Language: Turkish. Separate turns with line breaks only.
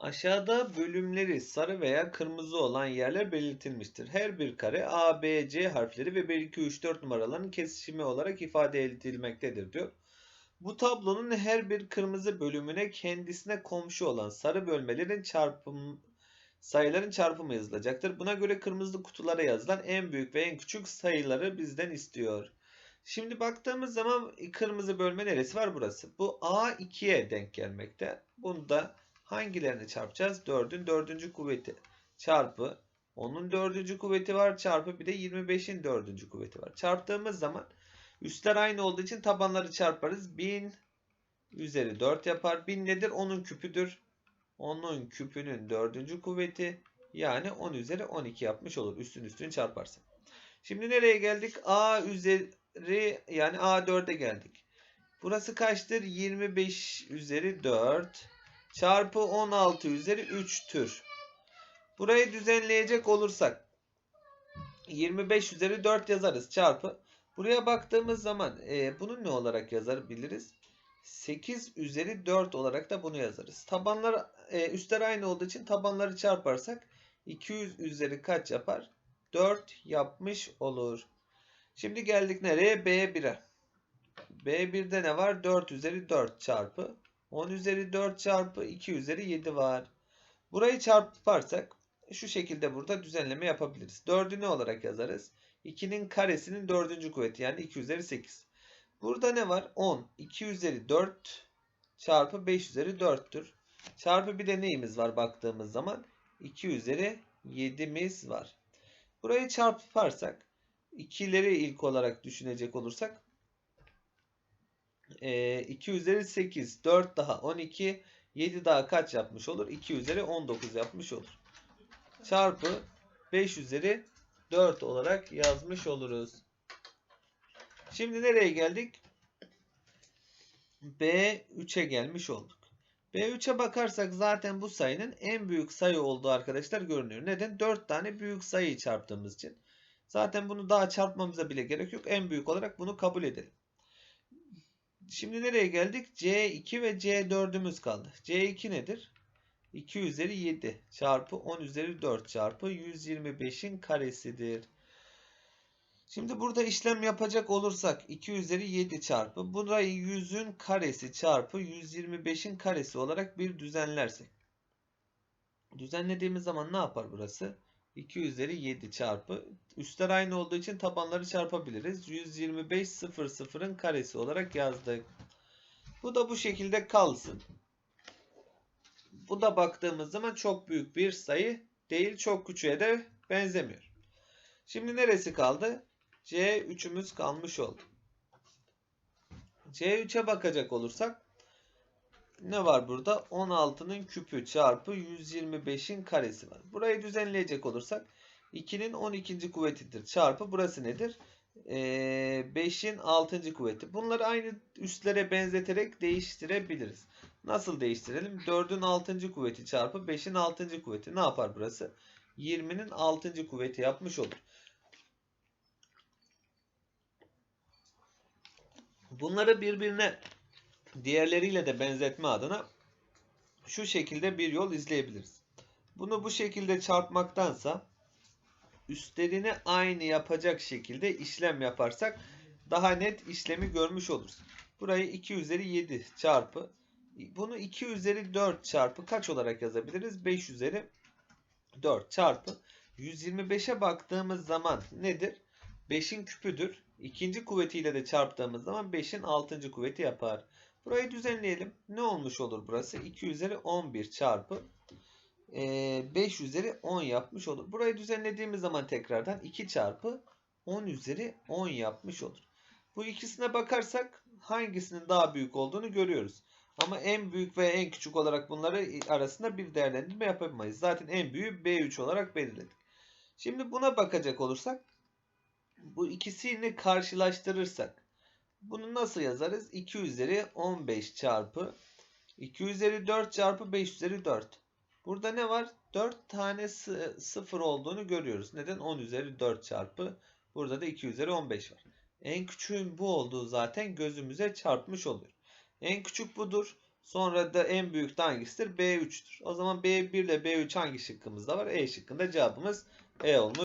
Aşağıda bölümleri sarı veya kırmızı olan yerler belirtilmiştir. Her bir kare A, B, C harfleri ve 1, 2, 3, 4 numaraların kesişimi olarak ifade edilmektedir diyor. Bu tablonun her bir kırmızı bölümüne kendisine komşu olan sarı bölmelerin çarpım sayıların çarpımı yazılacaktır. Buna göre kırmızı kutulara yazılan en büyük ve en küçük sayıları bizden istiyor. Şimdi baktığımız zaman kırmızı bölme neresi var? Burası. Bu A 2'ye denk gelmekte. Bunu da hangilerini çarpacağız? 4'ün 4. kuvveti çarpı 10'un 4. kuvveti var çarpı bir de 25'in 4. kuvveti var. Çarptığımız zaman üstler aynı olduğu için tabanları çarparız. 1000 üzeri 4 yapar. 1000 nedir? 10'un küpüdür. 10'un küpünün 4. kuvveti yani 10 üzeri 12 yapmış olur. Üstün üstünü çarparsa. Şimdi nereye geldik? A üzeri yani A4'e geldik. Burası kaçtır? 25 üzeri 4 çarpı 16 üzeri 3'tür. Burayı düzenleyecek olursak 25 üzeri 4 yazarız çarpı. Buraya baktığımız zaman e, bunu ne olarak yazabiliriz? 8 üzeri 4 olarak da bunu yazarız. Tabanlar e, üstler aynı olduğu için tabanları çarparsak 200 üzeri kaç yapar? 4 yapmış olur. Şimdi geldik nereye? B1'e. B1'de ne var? 4 üzeri 4 çarpı 10 üzeri 4 çarpı 2 üzeri 7 var. Burayı çarparsak şu şekilde burada düzenleme yapabiliriz. 4'ü ne olarak yazarız? 2'nin karesinin 4. kuvveti yani 2 üzeri 8. Burada ne var? 10. 2 üzeri 4 çarpı 5 üzeri 4'tür. Çarpı bir de neyimiz var baktığımız zaman? 2 üzeri 7'miz var. Burayı çarparsak 2'leri ilk olarak düşünecek olursak 2 üzeri 8, 4 daha 12, 7 daha kaç yapmış olur? 2 üzeri 19 yapmış olur. Çarpı 5 üzeri 4 olarak yazmış oluruz. Şimdi nereye geldik? B3'e gelmiş olduk. B3'e bakarsak zaten bu sayının en büyük sayı olduğu arkadaşlar görünüyor. Neden? 4 tane büyük sayıyı çarptığımız için. Zaten bunu daha çarpmamıza bile gerek yok. En büyük olarak bunu kabul edelim. Şimdi nereye geldik? C2 ve C4'ümüz kaldı. C2 nedir? 2 üzeri 7 çarpı 10 üzeri 4 çarpı 125'in karesidir. Şimdi burada işlem yapacak olursak 2 üzeri 7 çarpı burayı 100'ün karesi çarpı 125'in karesi olarak bir düzenlersek. Düzenlediğimiz zaman ne yapar burası? 2 üzeri 7 çarpı. Üstler aynı olduğu için tabanları çarpabiliriz. 125 0 0'ın karesi olarak yazdık. Bu da bu şekilde kalsın. Bu da baktığımız zaman çok büyük bir sayı değil. Çok küçüğe de benzemiyor. Şimdi neresi kaldı? C3'ümüz kalmış oldu. C3'e bakacak olursak ne var burada? 16'nın küpü çarpı 125'in karesi var. Burayı düzenleyecek olursak 2'nin 12. kuvvetidir çarpı burası nedir? Ee, 5'in 6. kuvveti. Bunları aynı üstlere benzeterek değiştirebiliriz. Nasıl değiştirelim? 4'ün 6. kuvveti çarpı 5'in 6. kuvveti. Ne yapar burası? 20'nin 6. kuvveti yapmış olur. Bunları birbirine diğerleriyle de benzetme adına şu şekilde bir yol izleyebiliriz. Bunu bu şekilde çarpmaktansa üstlerini aynı yapacak şekilde işlem yaparsak daha net işlemi görmüş oluruz. Burayı 2 üzeri 7 çarpı bunu 2 üzeri 4 çarpı kaç olarak yazabiliriz? 5 üzeri 4 çarpı 125'e baktığımız zaman nedir? 5'in küpüdür. İkinci kuvvetiyle de çarptığımız zaman 5'in 6. kuvveti yapar. Burayı düzenleyelim. Ne olmuş olur burası? 2 üzeri 11 çarpı 5 üzeri 10 yapmış olur. Burayı düzenlediğimiz zaman tekrardan 2 çarpı 10 üzeri 10 yapmış olur. Bu ikisine bakarsak hangisinin daha büyük olduğunu görüyoruz. Ama en büyük ve en küçük olarak bunları arasında bir değerlendirme yapamayız. Zaten en büyüğü B3 olarak belirledik. Şimdi buna bakacak olursak bu ikisini karşılaştırırsak bunu nasıl yazarız? 2 üzeri 15 çarpı 2 üzeri 4 çarpı 5 üzeri 4. Burada ne var? 4 tane sıfır olduğunu görüyoruz. Neden? 10 üzeri 4 çarpı. Burada da 2 üzeri 15 var. En küçüğün bu olduğu zaten gözümüze çarpmış oluyor. En küçük budur. Sonra da en büyük de hangisidir? B3'tür. O zaman B1 ile B3 hangi şıkkımızda var? E şıkkında cevabımız E olmuş.